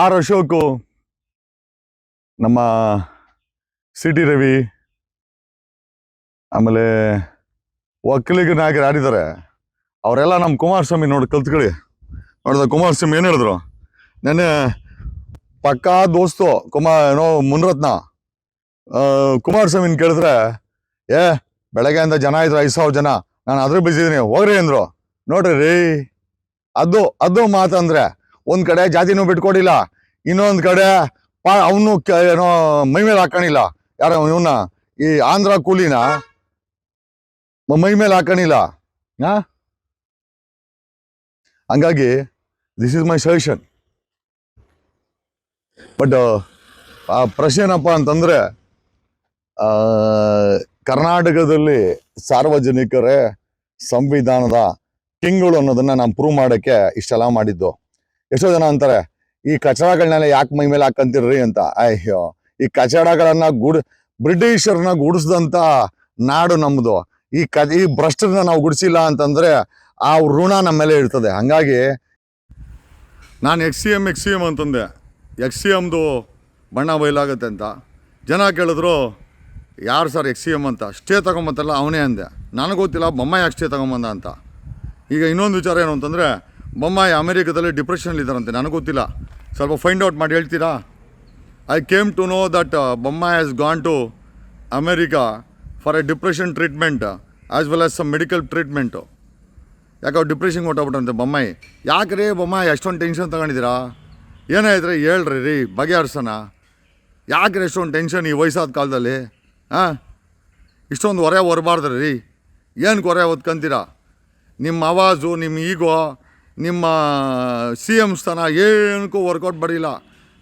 R Ashok, ನಮ್ಮ C T Ravi, ಆಮೇಲೆ ಒಕ್ಕಲಿಗನಾಗಿ ಆಡಿದ್ದಾರೆ ಅವರೆಲ್ಲ ನಮ್ಮ ಕುಮಾರಸ್ವಾಮಿ ನೋಡಿ ಕಲ್ತ್ಕೊಳ್ಳಿ. ನೋಡಿದ ಕುಮಾರಸ್ವಾಮಿ ಏನು ಹೇಳಿದ್ರು? ನೆನ್ನೆ ಪಕ್ಕಾ ದೋಸ್ತು ಕುಮಾರ್ ಏನೋ ಮುನ್ರತ್ನ ಕುಮಾರಸ್ವಾಮಿನ ಕೇಳಿದ್ರೆ, ಏ, ಬೆಳಗ್ಗೆಯಿಂದ ಜನ ಇದ್ರು ಐದು ಸಾವಿರ ಜನ, ನಾನು ಅದ್ರ ಬಿಸಿದ್ದೀನಿ ಹೋಗ್ರಿ ಅಂದರು. ನೋಡ್ರಿ ರೀ, ಅದು ಅದು ಮಾತಂದ್ರೆ ಒಂದ್ ಕಡೆ ಜಾತಿನೂ ಬಿಟ್ಕೊಡಿಲ್ಲ, ಇನ್ನೊಂದ್ ಕಡೆ ಪಾ ಅವನು ಏನೋ ಮೈ ಮೇಲೆ ಹಾಕೊಂಡಿಲ್ಲ ಯಾರ ಇವನ್ನ ಈ ಆಂಧ್ರ ಕೂಲಿನ ಮ- ಮೇಲೆ ಹಾಕೊಂಡಿಲ್ಲ ಹಾ? ಹಂಗಾಗಿ this is my suggestion but ಆ ಪ್ರಶ್ನೆ ಏನಪ್ಪ ಅಂತಂದ್ರೆ ಕರ್ನಾಟಕದಲ್ಲಿ ಸಾರ್ವಜನಿಕರೇ ಸಂವಿಧಾನದ ಕಿಂಗ್ಗಳು ಅನ್ನೋದನ್ನ ನಾವು ಪ್ರೂವ್ ಮಾಡಕ್ಕೆ ಇಷ್ಟೆಲ್ಲ ಮಾಡಿದ್ದು. ಎಷ್ಟೋ ಜನ ಅಂತಾರೆ, ಈ ಕಚಡಗಳನ್ನೆಲ್ಲ ಯಾಕೆ ಮೈ ಮೇಲೆ ಹಾಕಂತಿರ್ರಿ ಅಂತ? ಅಯ್ಯೋ, ಈ ಕಚಡಗಳನ್ನ ಗುಡ್ ಬ್ರಿಟಿಷರನ್ನ ಗುಡಿಸಿದಂತ ನಾಡು ನಮ್ಮದು ಈ ಕ ಈ ಭ್ರಷ್ಟರನ್ನ ನಾವು ಗುಡಿಸಿಲ್ಲ ಅಂತಂದ್ರೆ ಆ ಋಣ ನಮ್ಮ ಮೇಲೆ ಇರ್ತದೆ. ಹಾಗಾಗಿ ನಾನು X C M X C M ಅಂತಂದೆ. ಎಕ್ಸ್ ಸಿ ಎಮ್ದು ಬಣ್ಣ ಬಯಲಾಗುತ್ತೆ ಅಂತ. ಜನ ಕೇಳಿದ್ರು, ಯಾರು ಸರ್ ಎಕ್ಸ್ ಸಿ ಎಂ ಅಂತ? ಸ್ಟೇ ತಗೊಂಬತ್ತಲ್ಲ ಅವನೇ ಅಂದೆ. ನನಗೆ ಗೊತ್ತಿಲ್ಲ ಬೊಮ್ಮ ಯಾಕೆ ಸ್ಟೇ ತಗೊಂಬಂದ ಅಂತ. ಈಗ ಇನ್ನೊಂದು ವಿಚಾರ ಏನು ಅಂತಂದರೆ ಬೊಮ್ಮಾಯಿ ಅಮೆರಿಕದಲ್ಲಿ ಡಿಪ್ರೆಷನಲ್ಲಿ ಇದ್ದಾರಂತೆ ನನಗೆ ಗೊತ್ತಿಲ್ಲ. ಸ್ವಲ್ಪ ಫೈಂಡ್ ಔಟ್ ಮಾಡಿ ಹೇಳ್ತೀರಾ? I came to know that Bommai has gone to America for a depression treatment as well as some medical treatment ಯಾಕೆ ಅವ್ರು ಡಿಪ್ರೆಷನ್ಗೆ ಹೊಟ್ಟೋಗ್ಬಿಟ್ಟಂತೆ ಬೊಮ್ಮಾಯಿ ಯಾಕೆ ರೀ ಬೊಮ್ಮಾಯಿ ಎಷ್ಟೊಂದು ಟೆನ್ಷನ್ ತಗೊಂಡಿದ್ದೀರಾ? ಏನಾಯ್ತು ಹೇಳ್ರಿ ರೀ, ಬಗೆಹರ್ಸೋಣ. ಯಾಕೆ ರೀ ಎಷ್ಟೊಂದು ಟೆನ್ಷನ್ ಈ ವಯಸ್ಸಾದ ಕಾಲದಲ್ಲಿ ಹಾಂ ಇಷ್ಟೊಂದು ಹೊರೆ ಹೊರಬಾರ್ದ್ರಿ ರೀ. ಏನು ಹೊರೆ ಹೊತ್ಕೊಂತೀರಾ ನಿಮ್ಮ ಆವಾಜು ನಿಮ್ಮ ಈಗೋ ನಿಮ್ಮ ಸಿ ಎಂ ಸ್ಥಾನ ಏನಕ್ಕೂ ವರ್ಕೌಟ್ ಬರಲಿಲ್ಲ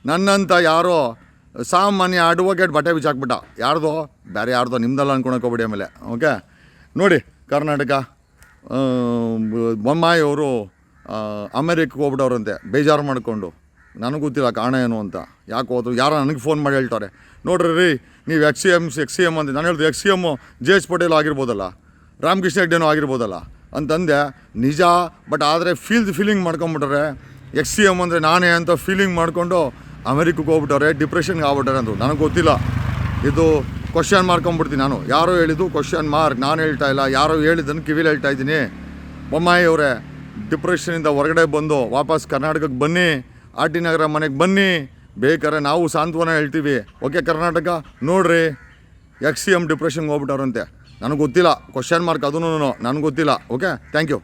ನನ್ನಂತ ಯಾರೋ ಸಾಮಾನ್ಯ ಅಡ್ವೊಕೇಟ್ ಬಟ್ಟೆ ಬಿಚ್ಚಾಕ್ಬಿಟ್ಟ. ಯಾರ್ದೋ? ಬೇರೆ ಯಾರ್ದೋ? ನಿಮ್ದಲ್ಲ ಹೋಗ್ಬಿಡಿ ಆಮೇಲೆ. ಓಕೆ ನೋಡಿ, ಕರ್ನಾಟಕ ಬೊಮ್ಮಾಯಿಯವರು ಅಮೇರಿಕಕ್ಕೆ ಹೋಗ್ಬಿಟ್ಟವ್ರಂತೆ. ಬೇಜಾರು ಮಾಡಿಕೊಂಡು. ನನಗೆ ಗೊತ್ತಿಲ್ಲ ಕಾರಣ ಏನು ಅಂತ. ಯಾಕೆ ಹೋದ್ರು ಯಾರೋ ನನಗೆ ಫೋನ್ ಮಾಡಿ ಹೇಳ್ತಾರೆ. ನೋಡ್ರಿ, ರೀ, ನೀವು X C M X C M ಅಂತ ನಾನು ಹೇಳಿದ್ರು X C M J H Patel ಆಗಿರ್ಬೋದಲ್ಲ. Ramakrishna ಹೆಗ್ಡೆನೂ ಆಗಿರ್ಬೋದಲ್ಲ. ಅಂತಂದೆ, ನಿಜ ಬಟ್ ಆದರೆ ಫೀಲ್ ಫೀಲಿಂಗ್ ಮಾಡ್ಕೊಂಬಿಟ್ರೆ ಎಕ್ಸ್ ಸಿ ಎಂ ಅಂದರೆ ನಾನೇ ಅಂತ ಫೀಲಿಂಗ್ ಮಾಡಿಕೊಂಡು ಅಮೆರಿಕಕ್ಕೆ ಹೋಗ್ಬಿಟ್ಟವ್ರೆ ಡಿಪ್ರೆಷನ್ಗೆ ಆಗ್ಬಿಟ್ಟಾರೆ ಅಂತ ನನಗೆ ಗೊತ್ತಿಲ್ಲ. ಇದು ಕ್ವಶನ್ ಮಾಡ್ಕೊಂಬಿಡ್ತೀನಿ ನಾನು. ಯಾರೋ ಹೇಳಿದ್ದು ಕ್ವಶನ್ ಮಾರ್ಕ್ ನಾನು ಹೇಳ್ತಾ ಇಲ್ಲ. ಯಾರೋ ಹೇಳಿದ್ದನ್ನು ಕಿವಿಲಿ ಹೇಳ್ತಾ ಇದ್ದೀನಿ. ಬೊಮ್ಮಾಯಿ ಅವರೇ ಡಿಪ್ರೆಷನಿಂದ ಹೊರಗಡೆ ಬಂದು ವಾಪಸ್ ಕರ್ನಾಟಕಕ್ಕೆ ಬನ್ನಿ. ಆರ್ ಟಿ ನಗರ ಮನೆಗೆ ಬನ್ನಿ. ಬೇಕಾದ್ರೆ ನಾವು ಸಾಂತ್ವನ ಹೇಳ್ತೀವಿ. ಓಕೆ, ಕರ್ನಾಟಕ? ನೋಡ್ರಿ. ಎಕ್ಸ್ ಸಿ ಎಂ ಡಿಪ್ರೆಷನ್ಗೆ ಹೋಗ್ಬಿಟ್ಟವ್ರಂತೆ. ನನಗೆ ಗೊತ್ತಿಲ್ಲ ಕ್ವಶನ್ ಮಾರ್ಕ್ ಅದೂ ನನಗೆ ಗೊತ್ತಿಲ್ಲ ಓಕೆ ಥ್ಯಾಂಕ್ ಯು